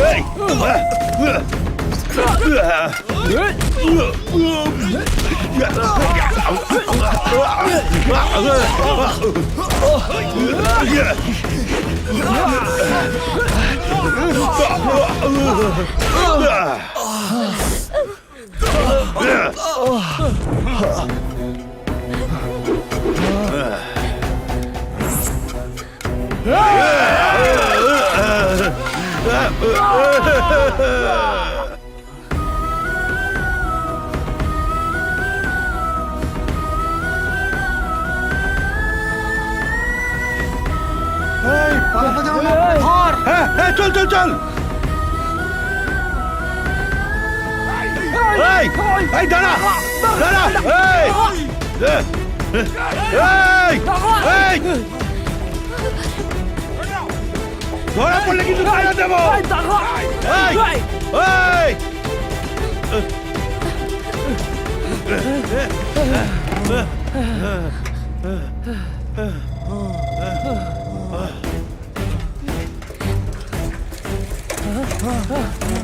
Hey! Hey! Ah! হ্যাঁ হ্যাঁ চল চল চল। এই দাঁড়া দাঁড়া এই। ধরা পড়লে কিন্তু ছাড়া দেবো। Oh, oh, oh.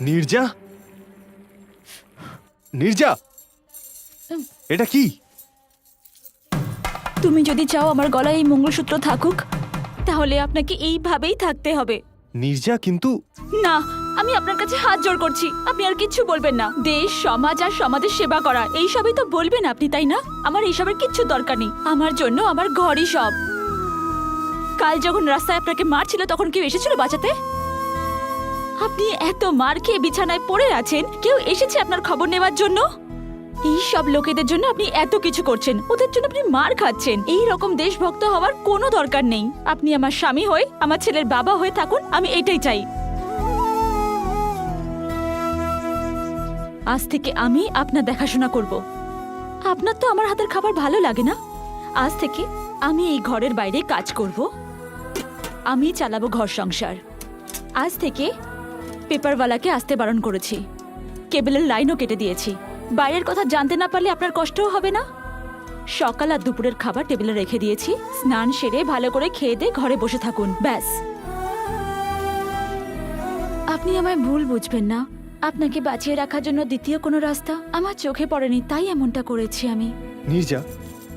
Niraja? Niraja? এটা কি? তুমি যদি চাও আমার গলায় এই মঙ্গলসূত্র থাকুক তাহলে আপনাকে এইভাবেই থাকতে হবে। নীরজা কিন্তু না আমি আপনার কাছে হাত জোড় করছি। আপনি আর কিচ্ছু বলবেন না। দেশ, সমাজ আর সমাজের সেবা করা এই সবই তো বলবেন আপনি, তাই না? আমার এইসবের কিচ্ছু দরকার নেই। আমার জন্য আমার ঘরই সব। কাল যখন রাস্তায় আপনাকে মারছিল, তখন কেউ এসেছিল বাঁচাতে? আপনি এত মার খেয়ে বিছানায় পড়ে আছেন, কেউ এসেছে আপনার খবর নেওয়ার জন্য? এই সব লোকেদের জন্য আপনি এত কিছু করছেন, ওদের জন্য আপনি মার খাচ্ছেন। এই রকম দেশভক্ত হওয়ার কোনো দরকার নেই। আপনি আমার স্বামী হয়ে, আমার ছেলের বাবা হয়ে থাকুন, আমি এটাই চাই। আজ থেকে আমি আপনার দেখাশোনা করব। আপনার তো আমার হাতের খাবার ভালো লাগে না। আজ থেকে আমি এই ঘরের বাইরে কাজ করব। আমি চালাবো ঘর সংসার। আজ থেকে পেপারওয়ালাকে আসতে বারণ করেছি। কেবলের লাইনও কেটে দিয়েছি। বাইরের কথা জানতে না পারলে আপনার কষ্টও হবে না? সকাল আর দুপুরের খাবার টেবিলে রেখে দিয়েছি। স্নান সেরে ভালো করে খেয়ে দিয়ে ঘরে বসে থাকুন, ব্যাস। আপনি আমায় ভুল বুঝবেন না। আপনাকে বাঁচিয়ে রাখার জন্য দ্বিতীয় কোনো রাস্তা আমার চোখে পড়েনি তাই এমনটা করেছি আমি। নীরজা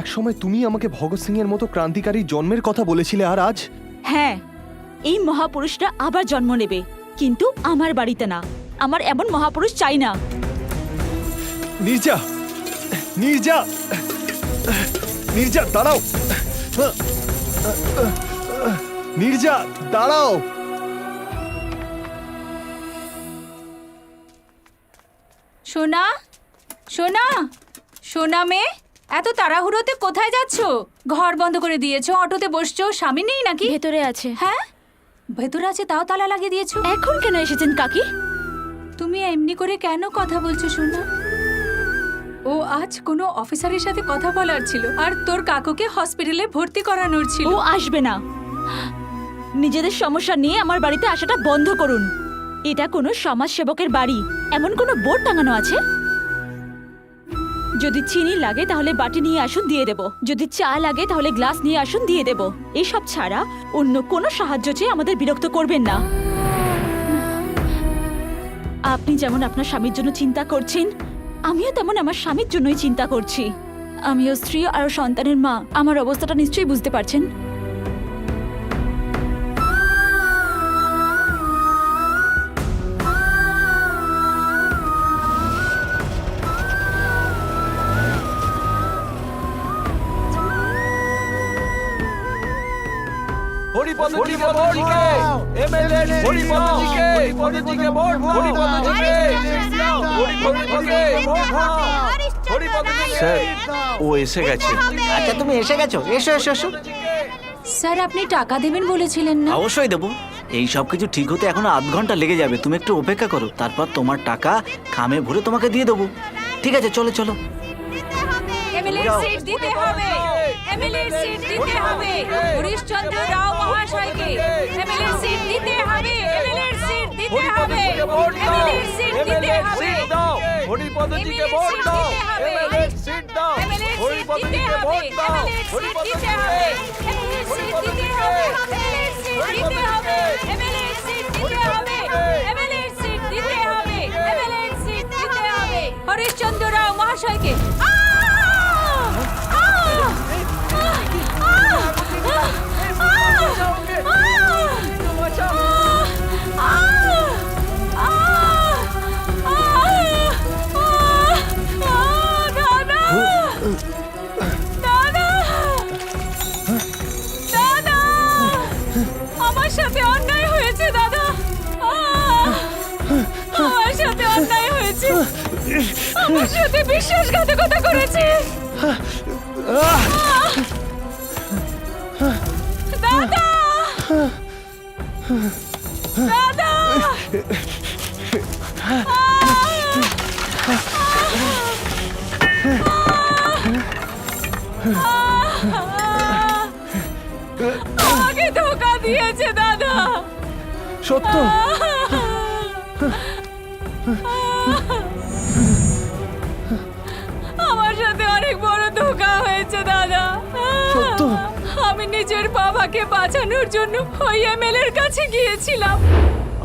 এক সময় তুমি আমাকে ভগৎ সিং এর মতো ক্রান্তিকারী জন্মের কথা বলেছিলে আর আজ? হ্যাঁ এই মহাপুরুষরা আবার জন্ম নেবে কিন্তু আমার বাড়িতে না। আমার এমন মহাপুরুষ চাই না। নির্জা নির্জা নির্জা দাঁড়াও। নির্জা দাঁড়াও। সোনা সোনা সোনা মেয়ে এত তাড়াহুড়োতে কোথায় যাচ্ছ? ঘর বন্ধ করে দিয়েছ অটোতে বসছো স্বামী নেই নাকি? ভেতরে আছে। হ্যাঁ? ভেতরে আছে তাও তালা লাগিয়ে দিয়েছ? এখন কেন এসেছেন কাকি? তুমি এমনি করে কেন কথা বলছো সোনা? ও আজ কোনো অফিসারের সাথে কথা বলার ছিল আর তোর কাকুকে হসপিটালে ভর্তি করানোর ছিল। ও আসবে না। নিজেদের সমস্যা নিয়ে আমার বাড়িতে আসাটা বন্ধ করুন। এটা কোনো সমাজ সেবকের বাড়ি। এমন কোনো বোর্ড টাঙানো আছে? যদি চিনি লাগে তাহলে বাটি নিয়ে আসুন, দিয়ে দেব। যদি চা লাগে তাহলে গ্লাস নিয়ে আসুন, দিয়ে দেব। এসব ছাড়া অন্য কোনো সাহায্য চেয়ে আমাদের বিরক্ত করবেন না। আপনি যেমন আপনার স্বামীর জন্য চিন্তা করছেন, আমিও তেমন আমার স্বামীর জন্যই চিন্তা করছি। আমিও স্ত্রী আর সন্তানের মা। আমার অবস্থাটা নিশ্চয়ই বুঝতে পারছেন। হরিপদজিকে এমএলএ হরিপদজিকে হরিপদজিকে ভোট হরিপদজিকে হরিপদজিকে ভোট স্যার ও এসে গেছে। আচ্ছা তুমি এসে গেছো? এসো এসো এসো। স্যার আপনি টাকা দেবেন বলেছিলেন না? অবশ্যই দেবো। এই সব কিছু ঠিক হতে এখনও আধ ঘণ্টা লেগে যাবে। তুমি একটু অপেক্ষা করো। তারপর তোমার টাকা খামে ভরে তোমাকে দিয়ে দেবো। ঠিক আছে চলো চলো। এমএলএ সিট দিতে হবে এমএলএ সিট দিতে হবে হরিশচন্দ্র রাও মহাশয়কে এমএলএ সিট দিতে হবে এমএলএ সিট দিতে হবে হরিপদজিকে ভোট দাও এমএলএ সিট দিতে হবে দাও হরিপদজিকে ভোট দাও এমএলএ সিট দাও রাও মহাশয়কে আমার সাথে বিশ্বাসঘাতকতা করেছে দাদা আমাকে ধোকা দিয়েছে দাদা। সত্য। নিজের বাবাকে বাঁচানোর জন্য ওই এমএলএ এর কাছে গিয়েছিলাম।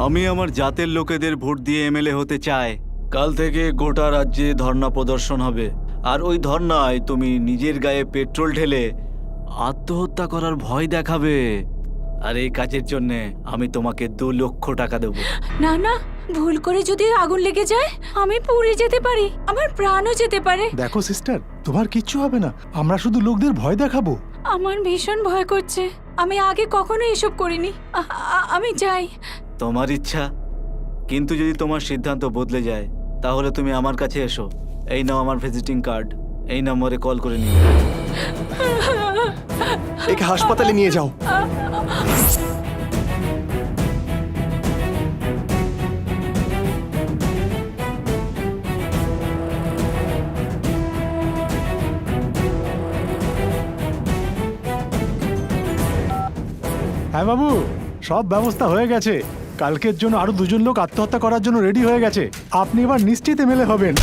আমি আমার জাতের লোকেদের ভোট দিয়ে এমএলএ হতে চাই। কাল থেকে গোটা রাজ্যে ধর্ণা প্রদর্শন হবে। আর ওই ধর্নায় তুমি নিজের গায়ে পেট্রোল ঢেলে আত্মহত্যা করার ভয় দেখাবে। আর এই কাজের জন্য আমি তোমাকে দু লক্ষ টাকা দেবো। না না ভুল করে যদি আগুন লেগে যায় আমি পুড়ে যেতে পারি। আমার প্রাণও যেতে পারে। দেখো সিস্টার তোমার কিচ্ছু হবে না। আমরা শুধু লোকদের ভয় দেখাবো। আমার ভীষণ ভয় করছে। আমি আগে কখনো এসব করিনি। আমি যাই তোমার ইচ্ছা? কিন্তু যদি তোমার সিদ্ধান্ত বদলে যায় তাহলে তুমি আমার কাছে এসো। এই নাও আমার ভিজিটিং কার্ড এই নম্বরে কল করে নিও। একে হাসপাতালে নিয়ে যাও। হ্যাঁ বাবু, সব ব্যবস্থা হয়ে গেছে। কালকের জন্য আরও দুজন লোক আত্মহত্যা করার জন্য রেডি হয়ে গেছে। আপনি এবার নিশ্চিত মেলে হবেন।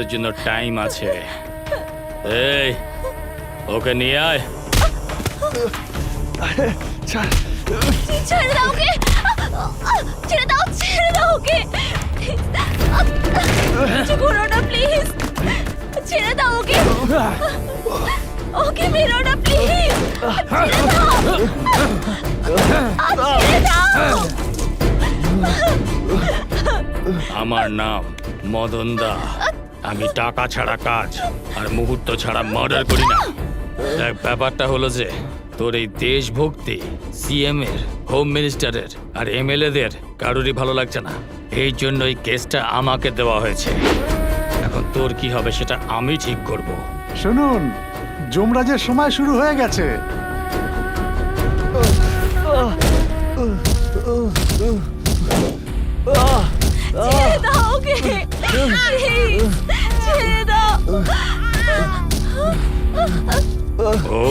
ক্রাইম জন্য টাইম আছে। এই ওকে নিয়ে আয়। ছেড়ে দাও ওকে। ছেড়ে দাও ছেড়ে দাও ওকে। কিছু করো না প্লিজ ছেড়ে দাও ওকে। ওকে মেরো না প্লিজ ছেড়ে দাও। ছেড়ে দাও। আমার নাম মদন দা আমি টাকা ছাড়া কাজ আর মুহূর্ত ছাড়া মার্ডার করি না। দেখ ব্যাপারটা হলো যে তোর এই দেশভক্তি সিএম এর হোম মিনিস্টারের আর এমএলএদের কারোরই ভালো লাগছে না। এই জন্য এই কেসটা আমাকে দেওয়া হয়েছে। এখন তোর কি হবে সেটা আমি ঠিক করব। শুনুন যমরাজের সময় শুরু হয়ে গেছে। ছেড়ে দাও ওকে ছেড়ে দাও ও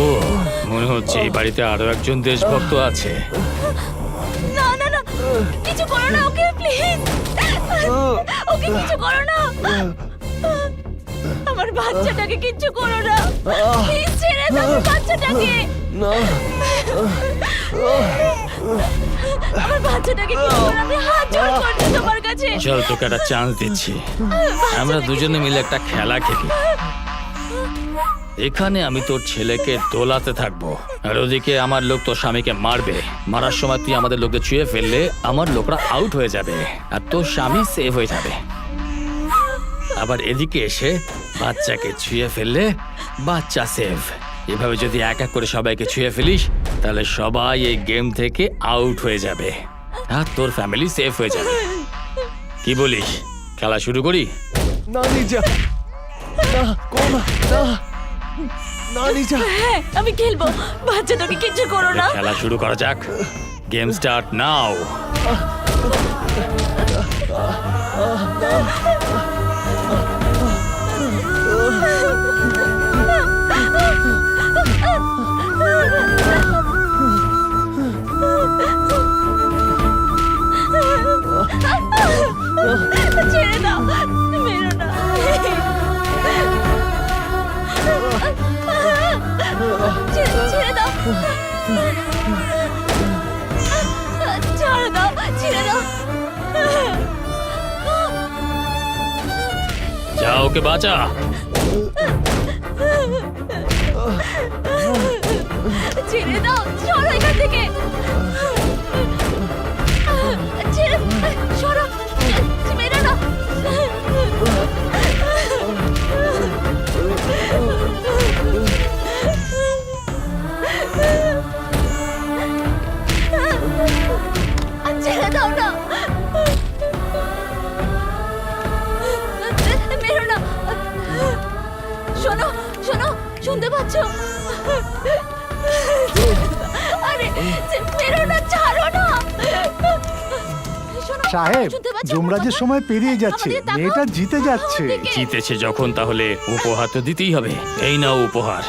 মনে হচ্ছে এই বাড়িতে আরও একজন দেশভক্ত আছে। না না না কিছু করো না ওকে প্লিজ ওকে কিছু করো না। আমার বাচ্চাটাকে কিচ্ছু করো না। প্লিজ ছেড়ে দাও বাচ্চাটাকে। আমার চল, তোকে একটা চান্স দিচ্ছি। আমরা দুজনে মিলে একটা খেলা খেলি। এখানে আমি তোর ছেলেকে দোলাতে থাকব। আর ওদিকে আমার লোক তোর স্বামীকে মারবে। মারার সময় তুই আমাদের লোককে ছুঁয়ে ফেললে আমার লোকরা আউট হয়ে যাবে। আর তোর স্বামী সেভ হয়ে যাবে। আবার এদিকে এসে বাচ্চাকে ছুঁয়ে ফেললে বাচ্চা সেভ এভাবে যদি এক এক করে সবাইকে ছুঁয়ে ফেলিস তাহলে সবাই এই গেম থেকে আউট হয়ে যাবে আর তোর ফ্যামিলি সেফ হয়ে যাবে কি বলিস খেলা শুরু করি না নিজা না কোনা না না নিজা হ্যাঁ আমি খেলব বাচ্চাটাকে কিছু করো না খেলা শুরু করা যাক গেম স্টার্ট নাও যা ওকে সাহেব যমরাজের সময় পেরিয়ে যাচ্ছে মেয়েটা জিতে যাচ্ছে। জিতেছে যখন তাহলে উপহার তো দিতেই হবে। এই নাও উপহার।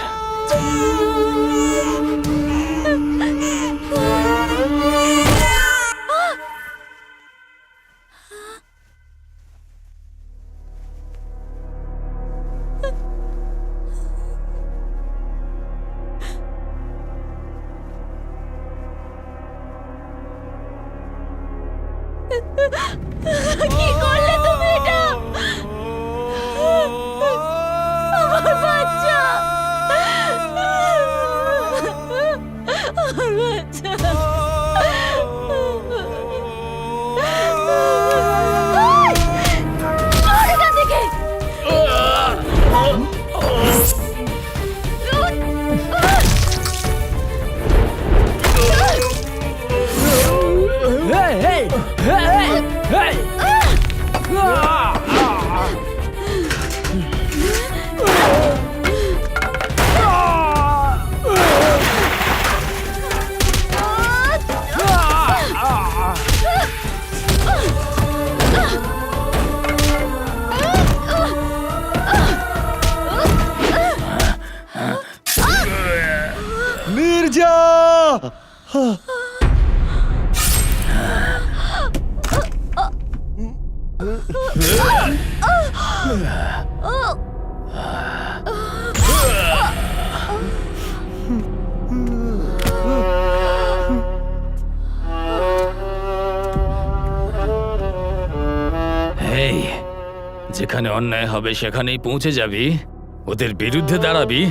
যেখানে অন্যায় হবে, সেখানেই পৌঁছে যাবি। ওদের বিরুদ্ধে দাঁড়াবি।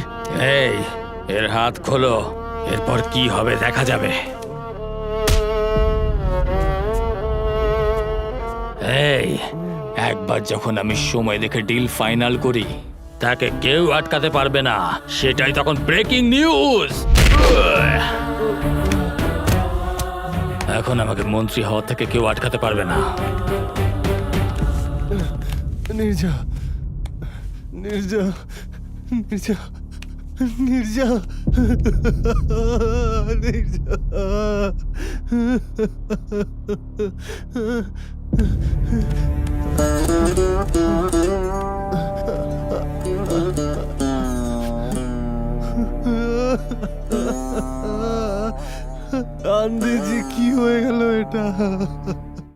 এই, এর হাত খোলো। এরপর কি হবে দেখা যাবে। এই, একবার যখন আমি সময় দেখে ডিল ফাইনাল করি, তাকে কেউ আটকাতে পারবে না। সেটাই তখন ব্রেকিং নিউজ। এখন আমাকে মন্ত্রী হওয়ার থেকে কেউ আটকাতে পারবে না। নির্জা নির্জা নির্জা নির্জা নির্জা। আন্দেজি কি হয়ে গেল এটা?